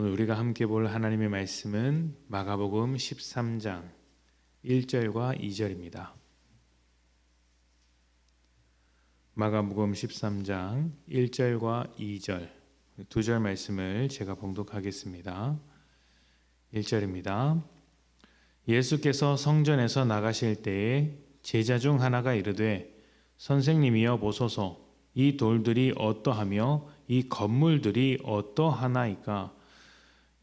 오늘 우리가 함께 볼 하나님의 말씀은 마가복음 13장 1절과 2절입니다. 마가복음 13장 1절과 2절 두 절 말씀을 제가 봉독하겠습니다. 1절입니다. 예수께서 성전에서 나가실 때에 제자 중 하나가 이르되 선생님이여 보소서 이 돌들이 어떠하며 이 건물들이 어떠하나이까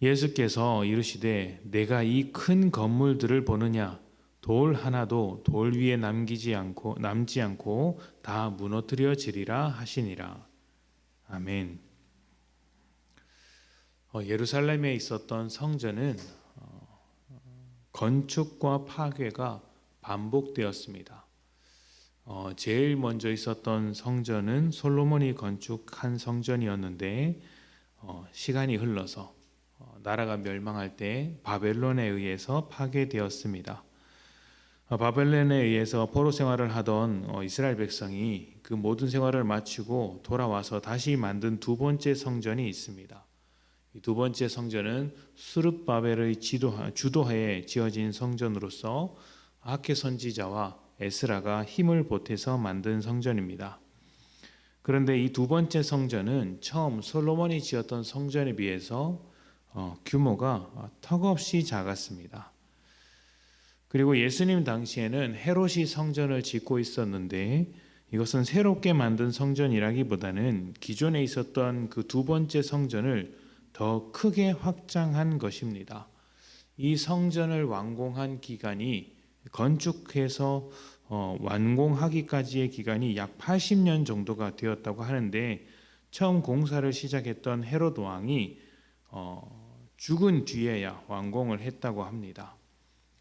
예수께서 이르시되 내가 이 큰 건물들을 보느냐 돌 하나도 돌 위에 남기지 않고 남지 않고 다 무너뜨려지리라 하시니라 아멘. 어, 예루살렘에 있었던 성전은 어, 건축과 파괴가 반복되었습니다. 어, 제일 먼저 있었던 성전은 솔로몬이 건축한 성전이었는데 어, 시간이 흘러서 어, 나라가 멸망할 때 바벨론에 의해서 파괴되었습니다. 어, 바벨론에 의해서 포로 생활을 하던 어, 이스라엘 백성이 그 모든 생활을 마치고 돌아와서 다시 만든 두 번째 성전이 있습니다. 이두 번째 성전은 수르바벨의 주도하에 지어진 성전으로서 아케 선지자와 에스라가 힘을 보태서 만든 성전입니다. 그런데 이 두 번째 성전은 처음 솔로몬이 지었던 성전에 비해서 어, 규모가 턱없이 작았습니다. 그리고 예수님 당시에는 헤롯이 성전을 짓고 있었는데 이것은 새롭게 만든 성전이라기보다는 기존에 있었던 그 두 번째 성전을 더 크게 확장한 것입니다. 이 성전을 완공한 기간이 건축해서 어, 완공하기까지의 기간이 약 80년 정도가 되었다고 하는데 처음 공사를 시작했던 헤롯 왕이 어, 죽은 뒤에야 완공을 했다고 합니다.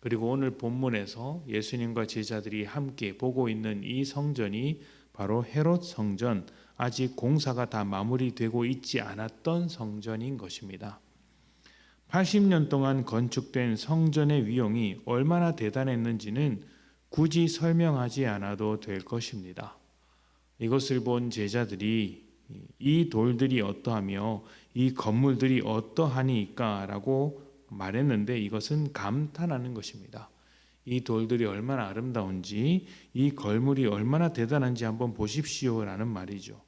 그리고 오늘 본문에서 예수님과 제자들이 함께 보고 있는 이 성전이 바로 헤롯 성전, 아직 공사가 다 마무리되고 있지 않았던 성전인 것입니다. 80년 동안 건축된 성전의 위용이 얼마나 대단했는지는 굳이 설명하지 않아도 될 것입니다. 이것을 본 제자들이 이 돌들이 어떠하며 이 건물들이 어떠하니까라고 말했는데 이것은 감탄하는 것입니다. 이 돌들이 얼마나 아름다운지 이 걸물이 얼마나 대단한지 한번 보십시오라는 말이죠.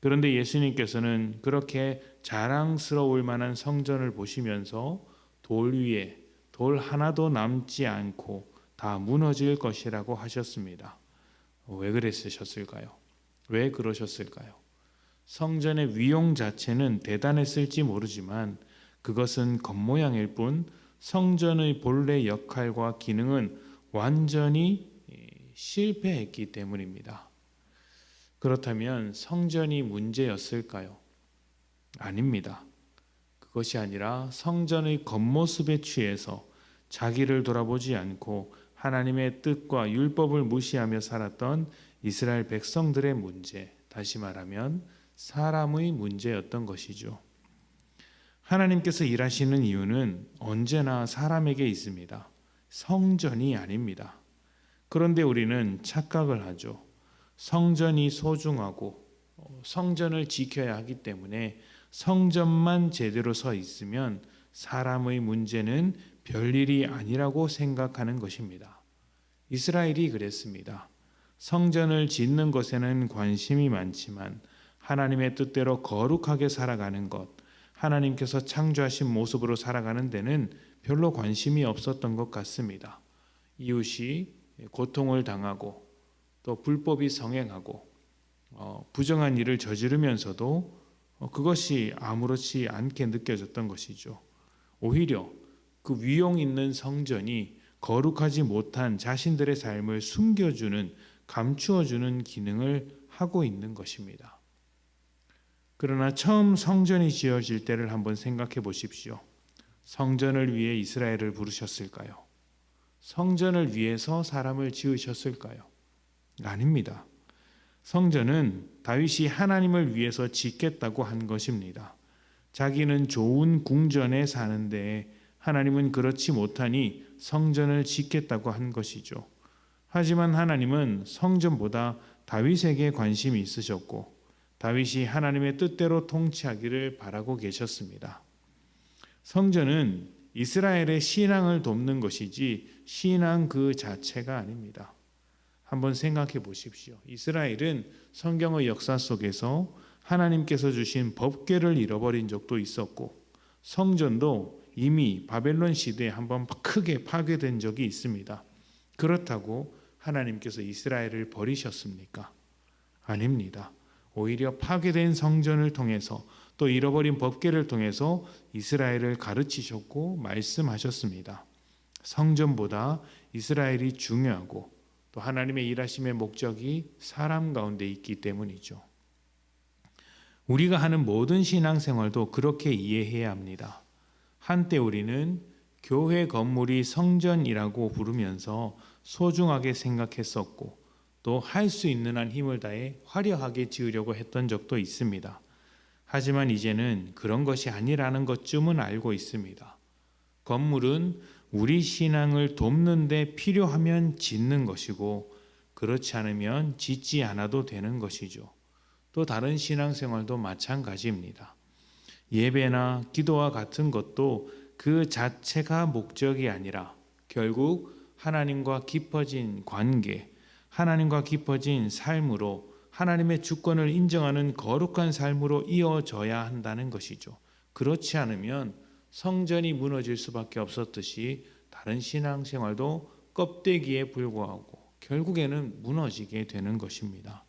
그런데 예수님께서는 그렇게 자랑스러울 만한 성전을 보시면서 돌 위에 돌 하나도 남지 않고 다 무너질 것이라고 하셨습니다. 왜 그랬으셨을까요? 왜 그러셨을까요? 성전의 위용 자체는 대단했을지 모르지만 그것은 겉모양일 뿐 성전의 본래 역할과 기능은 완전히 실패했기 때문입니다. 그렇다면 성전이 문제였을까요? 아닙니다. 그것이 아니라 성전의 겉모습에 취해서 자기를 돌아보지 않고 하나님의 뜻과 율법을 무시하며 살았던 이스라엘 백성들의 문제, 다시 말하면 사람의 문제였던 것이죠. 하나님께서 일하시는 이유는 언제나 사람에게 있습니다. 성전이 아닙니다. 그런데 우리는 착각을 하죠. 성전이 소중하고 어, 성전을 지켜야 하기 때문에 성전만 제대로 서 있으면 사람의 문제는 별일이 아니라고 생각하는 것입니다. 이스라엘이 그랬습니다. 성전을 짓는 것에는 관심이 많지만 하나님의 뜻대로 거룩하게 살아가는 것, 하나님께서 창조하신 모습으로 살아가는 데는 별로 관심이 없었던 것 같습니다. 이웃이 고통을 당하고 또 불법이 성행하고 어, 부정한 일을 저지르면서도 어, 그것이 아무렇지 않게 느껴졌던 것이죠. 오히려 그 위용 있는 성전이 거룩하지 못한 자신들의 삶을 숨겨주는 감추어주는 기능을 하고 있는 것입니다. 그러나 처음 성전이 지어질 때를 한번 생각해 보십시오. 성전을 위해 이스라엘을 부르셨을까요? 성전을 위해서 사람을 지으셨을까요? 아닙니다. 성전은 다윗이 하나님을 위해서 짓겠다고 한 것입니다. 자기는 좋은 궁전에 사는데 하나님은 그렇지 못하니 성전을 짓겠다고 한 것이죠. 하지만 하나님은 성전보다 다윗에게 관심이 있으셨고 다윗이 하나님의 뜻대로 통치하기를 바라고 계셨습니다. 성전은 이스라엘의 신앙을 돕는 것이지 신앙 그 자체가 아닙니다. 한번 생각해 보십시오. 이스라엘은 성경의 역사 속에서 하나님께서 주신 법궤를 잃어버린 적도 있었고 성전도 이미 바벨론 시대에 한번 크게 파괴된 적이 있습니다. 그렇다고 하나님께서 이스라엘을 버리셨습니까? 아닙니다. 오히려 파괴된 성전을 통해서 또 잃어버린 법궤를 통해서 이스라엘을 가르치셨고 말씀하셨습니다. 성전보다 이스라엘이 중요하고 또 하나님의 일하심의 목적이 사람 가운데 있기 때문이죠. 우리가 하는 모든 신앙생활도 그렇게 이해해야 합니다. 한때 우리는 교회 건물이 성전이라고 부르면서 소중하게 생각했었고 또 할 수 있는 한 힘을 다해 화려하게 지으려고 했던 적도 있습니다. 하지만 이제는 그런 것이 아니라는 것쯤은 알고 있습니다. 건물은 우리 신앙을 돕는데 필요하면 짓는 것이고 그렇지 않으면 짓지 않아도 되는 것이죠. 또 다른 신앙생활도 마찬가지입니다. 예배나 기도와 같은 것도 그 자체가 목적이 아니라 결국 하나님과 깊어진 관계, 하나님과 깊어진 삶으로 하나님의 주권을 인정하는 거룩한 삶으로 이어져야 한다는 것이죠. 그렇지 않으면 성전이 무너질 수밖에 없었듯이 다른 신앙생활도 껍데기에 불과하고 결국에는 무너지게 되는 것입니다.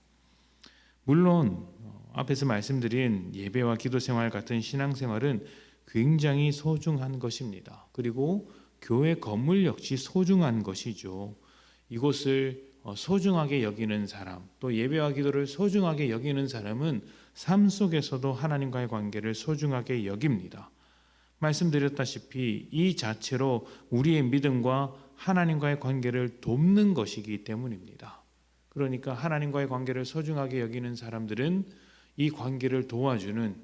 물론 어, 앞에서 말씀드린 예배와 기도 생활 같은 신앙생활은 굉장히 소중한 것입니다. 그리고 교회 건물 역시 소중한 것이죠. 이곳을 어, 소중하게 여기는 사람, 또 예배와 기도를 소중하게 여기는 사람은 삶 속에서도 하나님과의 관계를 소중하게 여깁니다. 말씀드렸다시피 이 자체로 우리의 믿음과 하나님과의 관계를 돕는 것이기 때문입니다. 그러니까 하나님과의 관계를 소중하게 여기는 사람들은 이 관계를 도와주는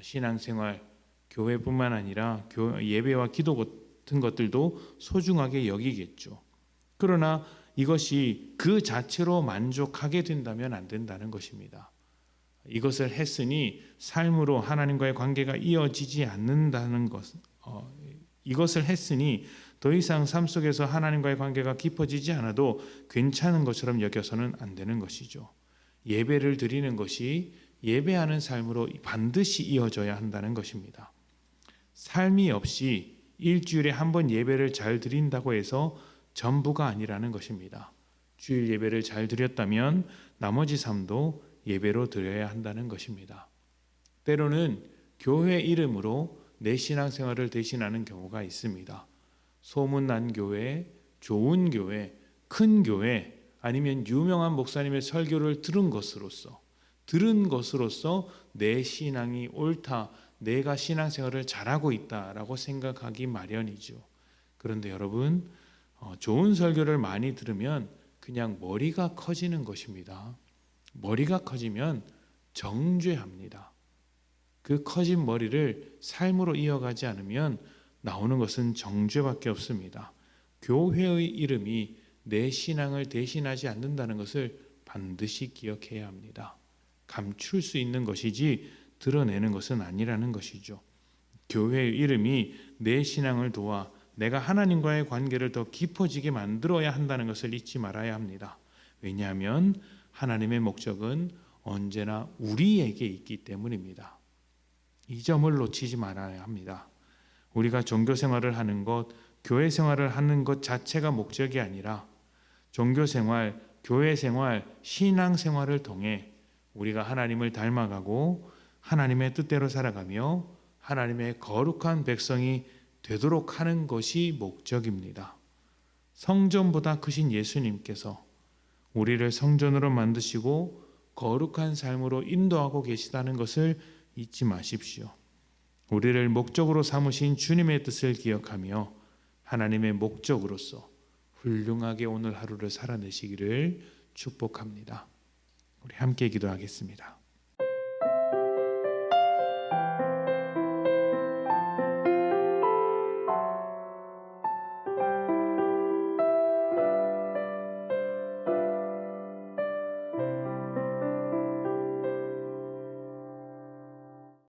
신앙생활, 교회뿐만 아니라 예배와 기도 같은 것들도 소중하게 여기겠죠. 그러나 이것이 그 자체로 만족하게 된다면 안 된다는 것입니다. 이것을 했으니 삶으로 하나님과의 관계가 이어지지 않는다는 것, 어, 이것을 했으니 더 이상 삶 속에서 하나님과의 관계가 깊어지지 않아도 괜찮은 것처럼 여겨서는 안 되는 것이죠. 예배를 드리는 것이 예배하는 삶으로 반드시 이어져야 한다는 것입니다. 삶이 없이 일주일에 한 번 예배를 잘 드린다고 해서 전부가 아니라는 것입니다. 주일 예배를 잘 드렸다면 나머지 삶도 예배로 드려야 한다는 것입니다. 때로는 교회 이름으로 내 신앙생활을 대신하는 경우가 있습니다. 소문난 교회, 좋은 교회, 큰 교회, 아니면 유명한 목사님의 설교를 들은 것으로서 들은 것으로서 내 신앙이 옳다, 내가 신앙생활을 잘하고 있다라고 생각하기 마련이죠. 그런데 여러분, 어, 좋은 설교를 많이 들으면 그냥 머리가 커지는 것입니다. 머리가 커지면 정죄합니다. 그 커진 머리를 삶으로 이어가지 않으면 나오는 것은 정죄밖에 없습니다. 교회의 이름이 내 신앙을 대신하지 않는다는 것을 반드시 기억해야 합니다. 감출 수 있는 것이지 드러내는 것은 아니라는 것이죠. 교회의 이름이 내 신앙을 도와 내가 하나님과의 관계를 더 깊어지게 만들어야 한다는 것을 잊지 말아야 합니다. 왜냐하면 하나님의 목적은 언제나 우리에게 있기 때문입니다. 이 점을 놓치지 말아야 합니다. 우리가 종교 생활을 하는 것, 교회 생활을 하는 것 자체가 목적이 아니라 종교 생활, 교회 생활, 신앙 생활을 통해 우리가 하나님을 닮아가고 하나님의 뜻대로 살아가며 하나님의 거룩한 백성이 되도록 하는 것이 목적입니다. 성전보다 크신 예수님께서 우리를 성전으로 만드시고 거룩한 삶으로 인도하고 계시다는 것을 잊지 마십시오. 우리를 목적으로 삼으신 주님의 뜻을 기억하며 하나님의 목적으로서 훌륭하게 오늘 하루를 살아내시기를 축복합니다. 우리 함께 기도하겠습니다.